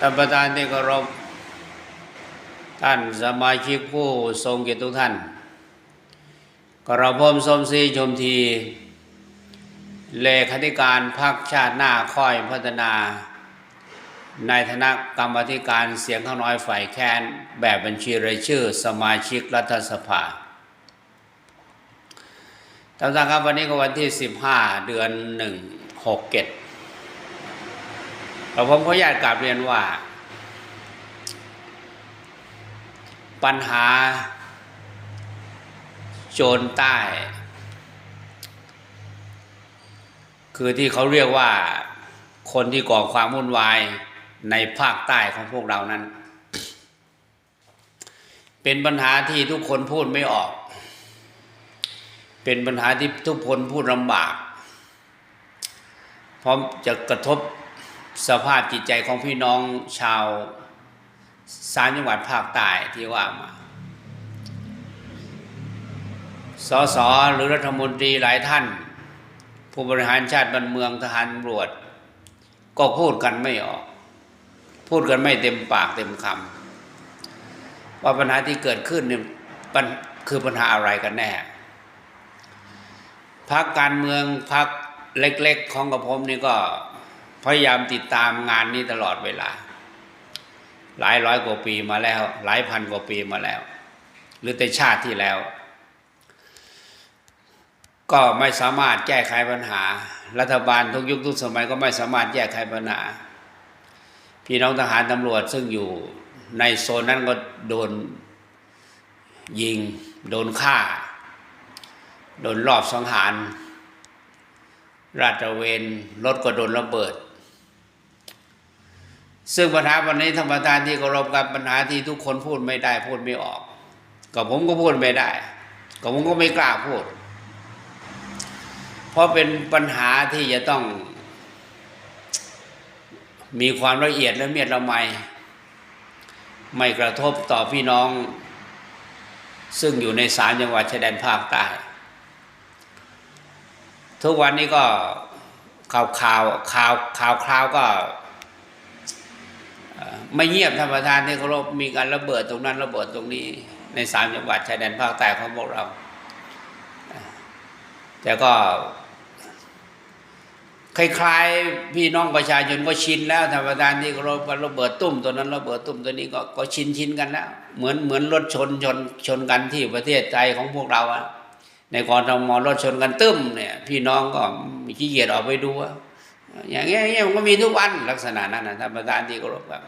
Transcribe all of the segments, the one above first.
ท่านประธานที่เคารพท่านสมาชิกผู้ทรงเกียรติทุกท่านกระผมสมศรีชมที เลขาธิการพรรคชาติหน้าค่อยพัฒนา ในฐานะกรรมธิการเสียงข้างน้อยฝ่ายแค้นแบบบัญชีรายชื่อ สมาชิกรัฐสภาท่านประธานครับวันนี้ก็วันที่ 15 เดือน1 6เกตเรา ผมขออนุญาตกราบเรียนว่า ปัญหา โจรใต้ คือที่เขาเรียกว่าคนที่ก่อความวุ่นวายในภาคใต้ของพวกเรานั้น เป็นปัญหาที่ทุกคนพูดไม่ออก เป็นปัญหาที่ทุกคนพูดลำบาก พราะจะกระทบ สภาพจิตใจของพี่น้องชาวสามจังหวัดภาคใต้ที่ว่ามาสสหรือรัฐมนตรีหลายท่าน ผู้บริหารชาติบ้านเมืองทหารตำรวจ ก็พูดกันไม่ออก พูดกันไม่เต็มปากเต็มคำว่าปัญหาที่เกิดขึ้นเนี่ยคือปัญหาอะไรกันแน่พักการเมืองพักเล็ก ๆ ของกระผมนี่ก็ พยายามติดตามงานนี้ตลอดเวลา หลายร้อยกว่าปีมาแล้ว หลายพันกว่าปีมาแล้ว หรือแต่ชาติที่แล้ว ก็ไม่สามารถแก้ไขปัญหา รัฐบาลทุกยุคทุกสมัยก็ไม่สามารถแก้ไขปัญหา พี่น้องทหารตำรวจซึ่งอยู่ในโซนนั้นก็โดนยิง โดนฆ่า โดนรอบสังหารราดตระเวนรถก็โดนระเบิด ซึ่งปัญหาวันนี้ธรรมทานที่เคารพกับปัญหาที่ทุกคนพูดไม่ได้พูดไม่ออกกับผมก็พูดไม่ได้กับผมก็ไม่กล้าพูด เพราะเป็นปัญหาที่จะต้อง มีความละเอียดและเมียดละไมไม่กระทบต่อพี่น้อง ซึ่งอยู่ในสามจังหวัดชายแดนภาคใต้ทุกวันนี้ก็ข่าวข่าวข่าวข่าวคราวก็ ไม่เงียบธรรมทานที่เคารพมีการระเบิดตรงนั้นระเบิดตรงนี้ ในสามจังหวัดชายแดนภาคใต้ของพวกเรา แต่ก็คล้ายๆพี่น้องประชาชนก็ชินแล้วธรรมดานที่เราระเบิดตุ้มตัวนั้นระเบิดตุ้มตัวนี้ก็ก็ชินชินกันแล้วเหมือนเหมือนรถชนชนชนกันที่ประเทศใจของพวกเราอะในกรทมรถชนกันตึ้มเนี่ย พี่น้องก็มีขี้เกียจออกไปดูอะ อย่างเงี้ยอย่างเงี้ยมันก็มีทุกวันลักษณะนั้นนะธรรมดานที่เคารพครับ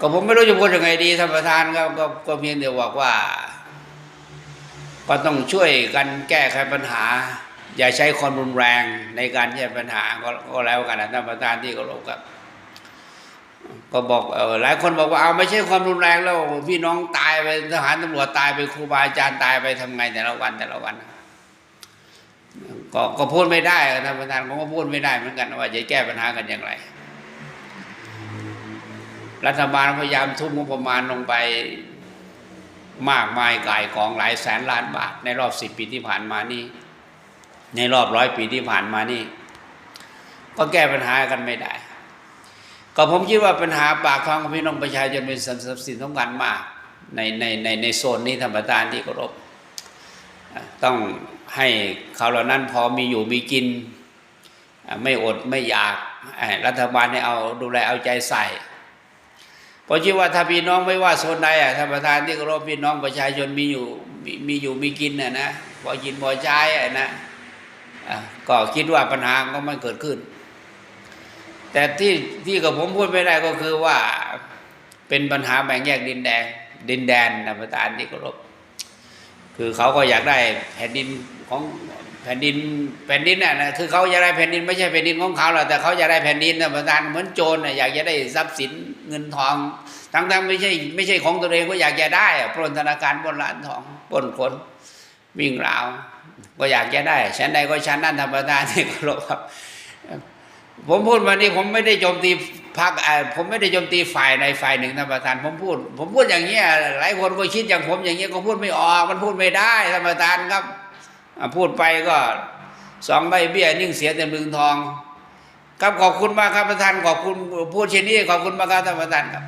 ก็ผมไม่รู้จะพูดยังไงดีท่านประธานครับก็ก็เพียงแต่บอกว่า ก็ต้องช่วยกันแก้ไขปัญหา อย่าใช้ความรุนแรงในการแก้ปัญหาก็แล้วกันนะท่านประธานที่เคารพครับ ก็บอกเออหลายคนบอกว่าเอาไม่ใช่ความรุนแรงแล้วพี่น้องตายไปทหารตำรวจตายไปครูบาอาจารย์ตายไปทำไงแต่ละวันแต่ละวัน ก็ก็พูดไม่ได้ท่านประธานผมก็พูดไม่ได้เหมือนกันว่าจะแก้ปัญหากันอย่างไร รัฐบาลพยายามทุ่มงบประมาณลงไปมากมายกายกองหลายแสนล้านบาท ในรอบสิบปีที่ผ่านมานี่ในรอบร้อยปีที่ผ่านมานี่ก็แก้ปัญหากันไม่ได้ ก็ผมคิดว่าปัญหาปากท้องของพี่น้องประชาชนเป็นสิ่งสิ่งสำคัญมากในในในในโซนนี้ธรรมทานที่เคารพต้อง ให้เขาเหล่านั้นพอมีอยู่มีกิน ไม่อดไม่อยากรัฐบาลให้เอาดูแลเอาใจใส่เพราะคิดว่าถ้าพี่น้องไม่ว่าโซนใดอะท่านประธานที่เคารพพี่น้องประชาชนมีอยู่มีมีอยู่มีกินน่ะนะพอกินพอใช้อะนะอะก็คิดว่าปัญหาก็ไม่เกิดขึ้น แต่ที่ที่กับผมพูดไม่ได้ก็คือว่าเป็นปัญหาแบ่งแยกดินแดงดินแดนท่านประธานที่เคารพ คือเขาก็อยากได้แผ่นดินของแผ่นดินแผ่นดินน่ะนะคือเขาอยากได้แผ่นดินไม่ใช่แผ่นดินของเขาหรอกแต่เขาอยากได้แผ่นดินท่านประธานเหมือนโจรน่ะอยากจะได้ทรัพย์สินเงินทอง ทั้งๆไม่ใช่ไม่ใช่ของตัวเองก็อยากจะได้ปล้นธนาคารปล้นร้านทองปล้นคนวิ่งราว ก็อยากจะได้ชั้นใดก็ชั้นนั้นธรรมดาที่เคารพครับ ผมพูดมานี่ผมไม่ได้โจมตี พรรคเอ่อผมไม่ได้โจมตีฝ่ายในฝ่ายหนึ่งท่านประธานผมพูด ผมพูดอย่างเงี้ยหลายคนก็คิดอย่างผมอย่างเงี้ยก็พูดไม่ออกมันพูดไม่ได้ท่านประธานครับพูดไปก็สองใบเบี้ยนิ่งเสียแต่บึงทอง ครับขอบคุณมากครับประธานขอบคุณผู้เช่นนี้ขอบคุณมากครับท่านประธานครับ